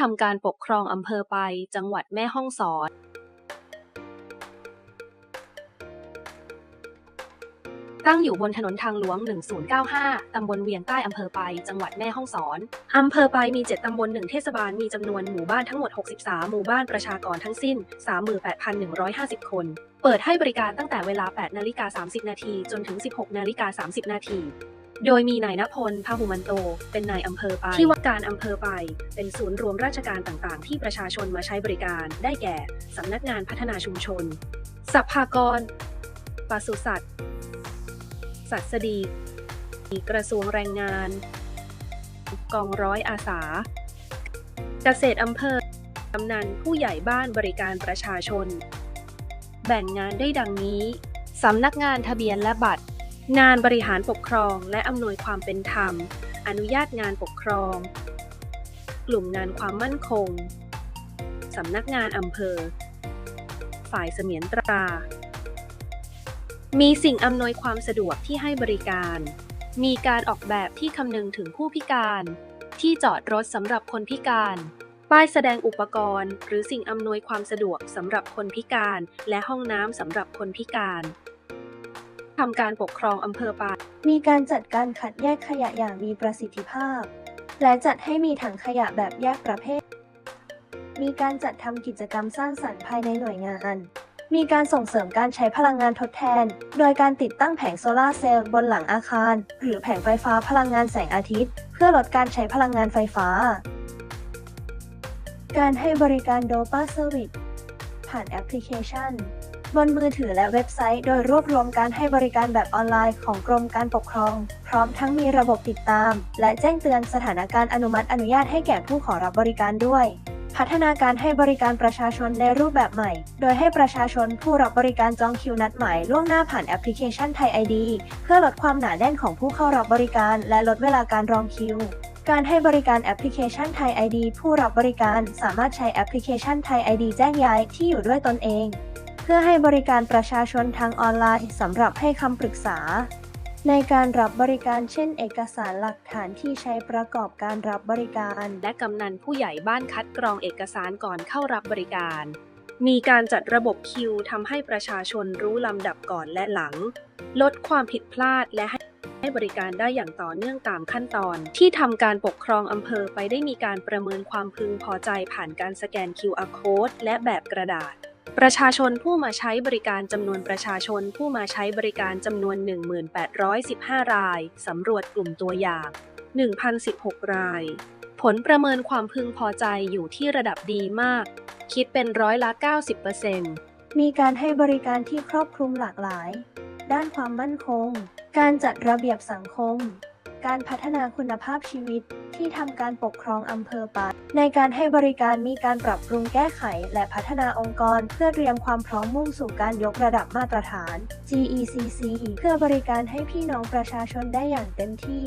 ทำการปกครองอำเภอไปจังหวัดแม่ฮ่องสอนตั้งอยู่บนถนนทางหลวง 1095 ตำบลเวียงใต้อำเภอไป จังหวัดแม่ฮ่องสอน อำเภอไปมี 7 ตำบล 1 เทศบาล มีจำนวนหมู่บ้านทั้งหมด 63 หมู่บ้านประชากรทั้งสิ้น 38,150 คน เปิดให้บริการตั้งแต่เวลา 8 นาฬิกา 30 นาที จนถึง 16 นาฬิกา 30 นาที โดยมีนายณพลพหุมันโต เป็นนายอำเภอไป ที่ว่าการอำเภอไป เป็นศูนย์รวมราชการต่างๆ ที่ประชาชนมาใช้บริการ ได้แก่ สำนักงานพัฒนาชุมชนสัพพากรปศุสัตว์ สัตสดี กระทรวงแรงงาน กองร้อยอาสา เกษตรอำเภอกำนันผู้ใหญ่บ้านบริการประชาชน แบ่งงานได้ดังนี้ สำนักงานทะเบียนและบัตร งานบริหารปกครองและอำนวยความเป็นธรรม อนุญาตงานปกครอง กลุ่มงานความมั่นคง สำนักงานอำเภอ ฝ่ายเสมียนตรา มีสิ่งอำนวยความสะดวกที่ให้บริการ มีการออกแบบที่คำนึงถึงผู้พิการ ที่จอดรถสำหรับคนพิการ ป้ายแสดงอุปกรณ์ หรือสิ่งอำนวยความสะดวกสำหรับคนพิการ และห้องน้ำสำหรับคนพิการ ทำการปกครองอำเภอปามีการจัดการคัดแยกขยะอย่างมีประสิทธิภาพ และจัดให้มีถังขยะแบบแยกประเภท มีการจัดทำกิจกรรมสร้างสรรค์ภายในหน่วยงาน มีการส่งเสริมการใช้พลังงานทดแทน โดยการติดตั้งแผงโซลาร์เซลล์บนหลังอาคาร หรือแผงไฟฟ้าพลังงานแสงอาทิตย์ เพื่อลดการใช้พลังงานไฟฟ้า การให้บริการโดปาเซอร์วิส ผ่านแอปพลิเคชัน บนมือถือและเว็บไซต์ โดยรวบรวมการให้บริการแบบออนไลน์ของกรมการปกครอง พร้อมทั้งมีระบบติดตาม และแจ้งเตือนสถานการณ์อนุมัติอนุญาตให้แก่ผู้ขอรับบริการด้วย พัฒนาการให้บริการประชาชนในรูปแบบใหม่ โดยให้ประชาชนผู้รับบริการจองคิวนัดหมายล่วงหน้าผ่านแอปพลิเคชันไทยไอดีเพื่อลดความหนาแน่นของผู้เข้ารับบริการ และลดเวลาการรองคิว การให้บริการแอปพลิเคชันไทย ID ผู้รับบริการสามารถใช้แอปพลิเคชันไทย ID แจ้งย้ายที่อยู่ด้วยตนเอง เพื่อให้บริการประชาชนทางออนไลน์สำหรับให้คำปรึกษา ในการรับบริการเช่น เอกสารหลักฐานที่ใช้ประกอบการรับบริการ และกำนันผู้ใหญ่บ้านคัดกรองเอกสารก่อนเข้ารับบริการ มีการจัดระบบคิวทำให้ประชาชนรู้ลำดับก่อนและหลัง ลดความผิดพลาดและให้ ให้บริการได้อย่างต่อเนื่องตามขั้นตอน ที่ทำการปกครองอำเภอไปได้มีการประเมินความพึงพอใจผ่านการสแกน QR code และแบบกระดาษประชาชนผู้มาใช้บริการจำนวนประชาชนผู้มาใช้บริการจำนวน 1815 ราย สำรวจกลุ่มตัวอย่าง 1,016 ราย ผลประเมินความพึงพอใจอยู่ที่ระดับดีมาก คิดเป็นร้อยละ 90%มีการให้บริการที่ครอบคลุมหลากหลาย ด้านความมั่นคง การจัดระเบียบสังคม การพัฒนาคุณภาพชีวิตที่ทำการปกครองอำเภอปาในการให้บริการมีการปรับปรุงแก้ไข และพัฒนาองค์กร เพื่อเตรียมความพร้อมมุ่งสู่การยกระดับมาตรฐาน GECC เพื่อบริการให้พี่น้องประชาชนได้อย่างเต็มที่